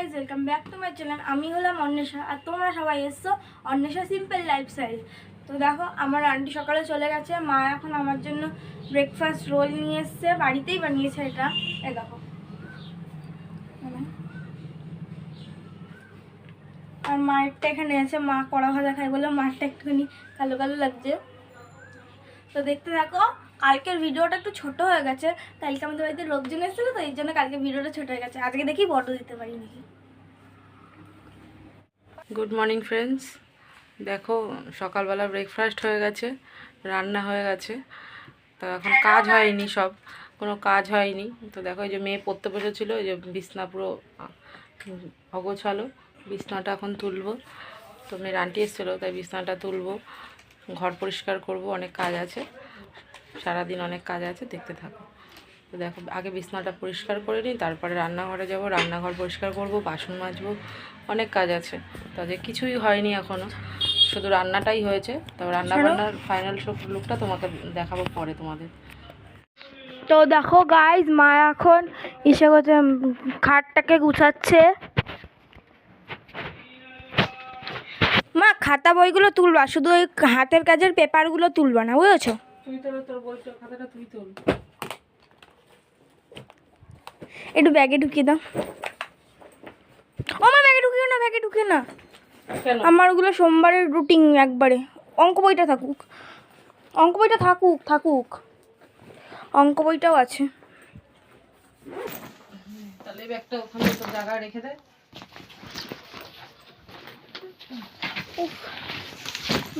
Guys welcome back to my channel আমি হলাম অন্বেষা, আর তোমরা সবাই এসছো অন্বেষা সিম্পল লাইফস্টাইল তো দেখো, আমার আন্টি সকালে চলে গেছে, মা এখন আমার জন্য ব্রেকফাস্ট রোল নিয়ে এসছে, বাড়িতেই বানিয়েছে এটা। এই দেখো। আর মায়েরটা এখানে আছে, মা কড়া ভাজা খায় বলে মারটা একটুখানি কালো কালো লাগছে। তো দেখতে থাকো কালকের ভিডিওটা একটু ছোট হয়ে গেছে, কালকে আমাদের বাড়িতে লোকজন এসেছিল তো, এই জন্য কালকে ভিডিওটা ছোট হয়ে গেছে। আজকে দেখি বড় দিতে পারি নাকি। গুড মর্নিং ফ্রেন্ডস দেখো, সকালবেলা ব্রেকফাস্ট হয়ে গেছে, রান্না হয়ে গেছে। তো এখন কাজ হয়নি সব, কোনো কাজ হয়নি। তো দেখো, এই যে মেয়ে পড়তে বসেছিলো, এই যে বিছনা পুরো অগোছালো। বিছনাটা এখন তুলবো। তো মেয়ের আন্টি এসেছিল, তাই বিছনাটা তুলবো, ঘর পরিষ্কার করব, অনেক কাজ আছে। সারাদিন অনেক কাজ আছে দেখতে থাকো। তো দেখো আগে বিছনাটা পরিষ্কার করে নিই তারপরে রান্নাঘরে যাব রান্নাঘর পরিষ্কার করব বাসন মাজবো অনেক কাজ আছে। তাদের কিছুই হয়নি এখনও শুধু রান্নাটাই হয়েছে। তো রান্না বান্নার ফাইনাল সব লুকটা তোমাকে দেখাবো পরে তোমাদের। তো দেখো গাইজ মা এখন ইসে করছে খাটটাকে গুছাচ্ছে। মা খাতা বইগুলো তুলবা শুধু ওই হাতের কাজের পেপারগুলো তুলবা না বুঝেছ? তুই তোর তোর বলছো খাতাটা তুই তোল একটু ব্যাগে ঢুকিয়ে দাও। মা ব্যাগে ঢুকিও না ব্যাগে ঢুকিও না। আমার ওগুলো সোমবারের রুটিন একবারে। অঙ্ক বইটা থাকুক। অঙ্ক বইটা থাকুক থাকুক। অঙ্ক বইটাও আছে। তাহলে ব্যাগটা ওখানে তোর জায়গায় রেখে দে।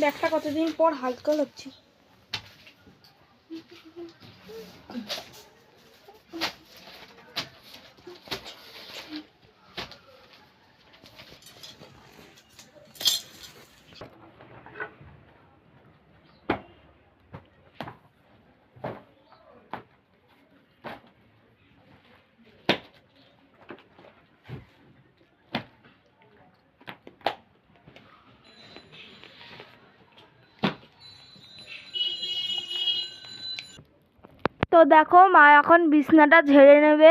ব্যাগটা কতদিন পর হালকা হচ্ছে তো দেখো মা এখন বিছনাটা ঝেড়ে নেবে।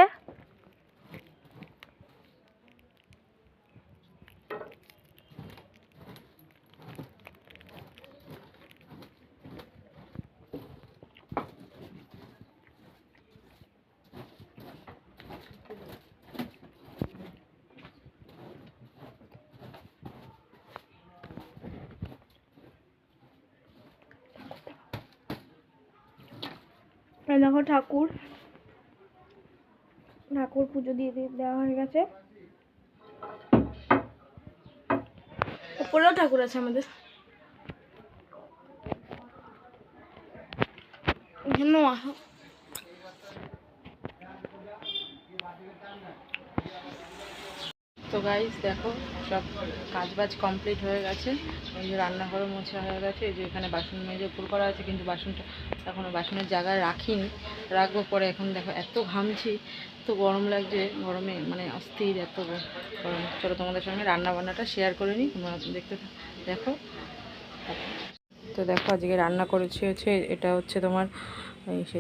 দেখো ঠাকুর। ঠাকুর পুজো দিয়ে দেওয়া হয়ে গেছে। উপরেও ঠাকুর আছে আমাদের। ধন্যবাদ তো গাইস দেখো, সব কাজবাজ কমপ্লিট হয়ে গেছে। এই যে রান্নাঘরও মোছা হয়ে গেছে, এই যে এখানে বাসন মেজে উপর করা আছে, কিন্তু বাসনটা এখনও বাসনের জায়গায় রাখিনি। রাখব পরে, এখন দেখো, এত ঘামছি, এত গরম লাগছে, গরমে মানে অস্থির এত গরম। চলো তোমাদের সঙ্গে রান্না বান্নাটা শেয়ার করে নিই, তোমরা দেখতে দেখো। তো দেখো, আজকে রান্না করেছি হচ্ছে, এটা হচ্ছে তোমার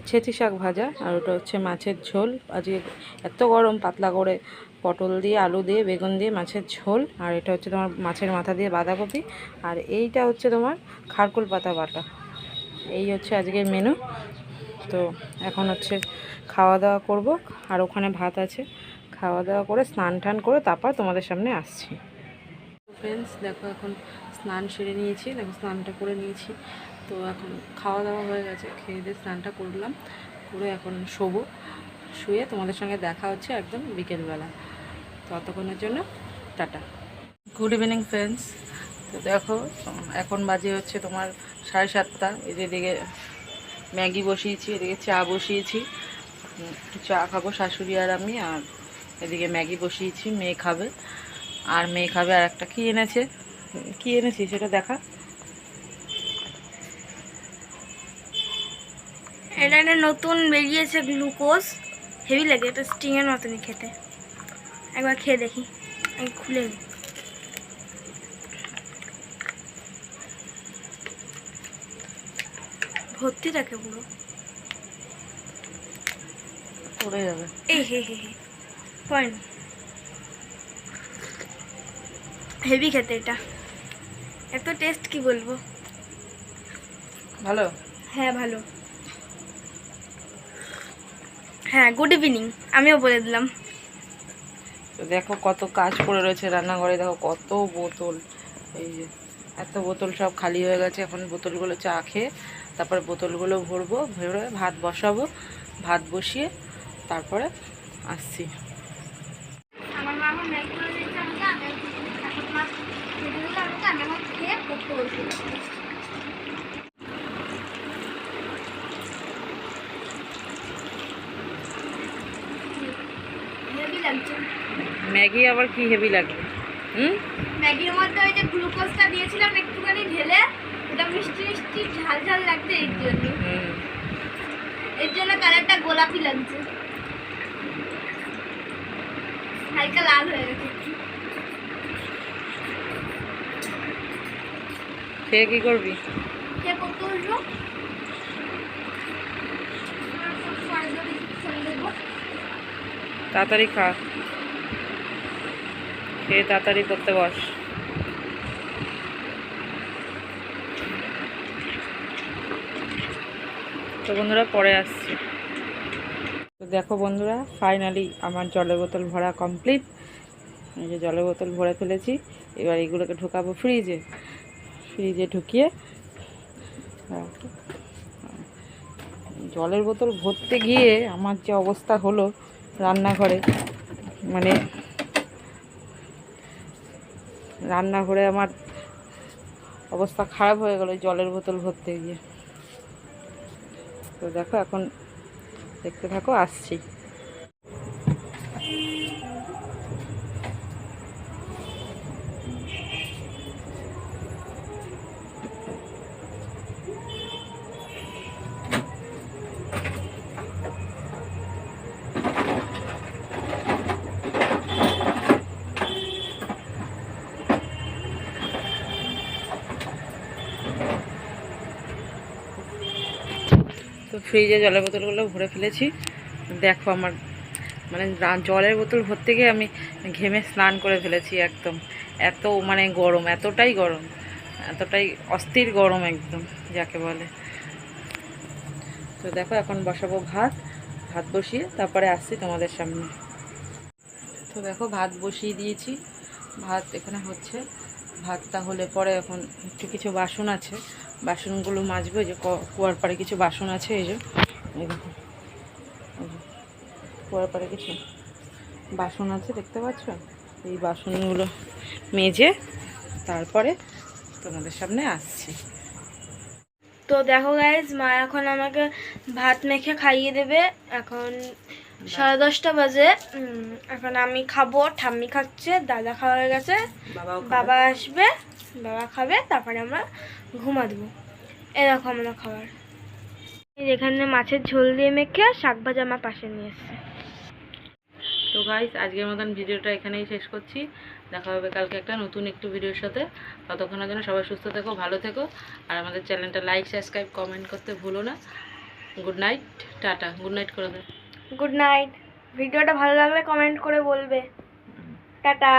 ছেঁচি শাক ভাজা, আর ওটা হচ্ছে মাছের ঝোল। আজকে এত গরম, পাতলা করে পটল দিয়ে, আলু দিয়ে, বেগুন দিয়ে, মাছের ঝোল, আর এটা হচ্ছে তোমার মাছের মাথা দিয়ে বাঁধাকপি, আর এইটা হচ্ছে তোমার খারকুল পাতা বাটা। এই হচ্ছে আজকের মেনু তো এখন হচ্ছে খাওয়া দাওয়া করব, আর ওখানে ভাত আছে। খাওয়া দাওয়া করে, স্নান টান করে তারপর তোমাদের সামনে আসছি। ফ্রেন্ডস দেখো এখন স্নান সেরে নিয়েছি দেখো স্নানটা করে নিয়েছি। তো এখন খাওয়া দাওয়া হয়ে গেছে, খেয়ে দিয়ে স্নানটা করলাম, করে এখন শোবো। শুয়ে তোমাদের সঙ্গে দেখা হচ্ছে একদম বিকেলবেলা। ততক্ষণের জন্য টাটা। গুড ইভিনিং ফ্রেন্ডস তো দেখো, এখন বাজে হচ্ছে তোমার সাড়ে সাতটা। এদিকে ম্যাগি বসিয়েছি, এদিকে চা বসিয়েছি। চা খাব শাশুড়ি আর আমি, আর এদিকে ম্যাগি বসিয়েছি, মেয়ে খাবে। আর মেয়ে খাবে আর একটা কী এনেছে? কী এনেছি সেটা দেখা? এটা একটা নতুন বেরিয়েছে গ্লুকোজ। হেভি লাগে এটা স্টিংয়ের মতনই খেতে। একবার খেয়ে দেখি আমি খুলে নিই। ভর্তি থাকে পুরো? পড়ে যাবে। এই হে হে হে পয়েন্ট হেভি খেতে এটা। এত টেস্ট কি বলব? ভালো? হ্যাঁ ভালো। হ্যাঁ গুড ইভিনিং আমিও বলে দিলাম। তো দেখো কত কাজ পড়ে রয়েছে রান্নাঘরে দেখো কত বোতল। এই যে এত বোতল সব খালি হয়ে গেছে। এখন বোতলগুলো চা খেয়ে তারপরে বোতলগুলো ভরবো ভরে ভাত বসাবো ভাত বসিয়ে তারপরে আসছি। আমার মা ম্যাগি আমি আমার খেয়ে পড়তে আবার কি হেভি লাগবে হুম? ম্যাগির মধ্যে ওই যে গ্লুকোজটা দিয়েছিলাম একটুখানি ঢেলে ওটা মিষ্টি মিষ্টি ঝাল ঝাল লাগছে এর জন্য। এর জন্য কালারটা গোলাপি লাগছে। হালকা লাল হয়ে গেছে একটু। খেয়ে কি করবি? তাড়াতাড়ি খা। খেয়ে তাড়াতাড়ি করতে বস। তো বন্ধুরা পরে আসছি। তো দেখো বন্ধুরা ফাইনালি আমার জলের বোতল ভরা কমপ্লিট এই যে জলের বোতল ভরে ফেলেছি। এবার এগুলোকে ঢোকাবো ফ্রিজে ফ্রিজে ঢুকিয়ে জলের বোতল ভরতে গিয়ে আমার যে অবস্থা হলো রান্নাঘরে মানে রান্নাঘরে আমার অবস্থা খারাপ হয়ে গেল জলের বোতল ভরতে গিয়ে। তো দেখো এখন দেখতে থাকো, আসছি। তো ফ্রিজে জলের বোতলগুলো ভরে ফেলেছি। দেখো আমার মানে জলের বোতল ভরতে গিয়ে আমি ঘেমে স্নান করে ফেলেছি একদম। এত মানে গরম, এতটাই গরম, এতটাই অস্থির গরম একদম, যাকে বলে। তো দেখো, এখন বসাবো ভাত। ভাত বসিয়ে তারপরে আসছি তোমাদের সামনে। তো দেখো, ভাত বসিয়ে দিয়েছি। ভাত এখানে হচ্ছে। ভাতটা হলে পরে এখন একটু কিছু বাসন আছে। বাসনগুলো মাজবো যে কুয়ার পাড়ে কিছু বাসন আছে এই যে, কুয়ার পাড়ে কিছু বাসন আছে, দেখতে পাচ্ছ? এই বাসনগুলো মেজে তারপরে তোমাদের সামনে আসছি। তো দেখো গাইজ মা এখন আমাকে ভাত মেখে খাইয়ে দেবে। এখন সাড়ে দশটা বাজে। এখন আমি খাব ঠাম্মি খাচ্ছে দাদা খাওয়া হয়ে গেছে। বাবা আসবে বাবা খাবে তারপরে আমরা ঘুমা দেবো এরকম আমাদের খাবার। এখানে মাছের ঝোল দিয়ে মেখে শাক ভাজা আমার পাশে নিয়ে এসছে। তো গাইস আজকের মতন ভিডিওটা এখানেই শেষ করছি। দেখা হবে কালকে একটা নতুন একটু ভিডিওর সাথে। ততক্ষণের জন্য সবাই সুস্থ থেকো, ভালো থেকো। আর আমাদের চ্যানেলটা লাইক সাবস্ক্রাইব কমেন্ট করতে ভুলো না। Good night tata. Good night করে দে গুড নাইট ভিডিওটা ভালো লাগলে কমেন্ট করে বলবে। টাটা।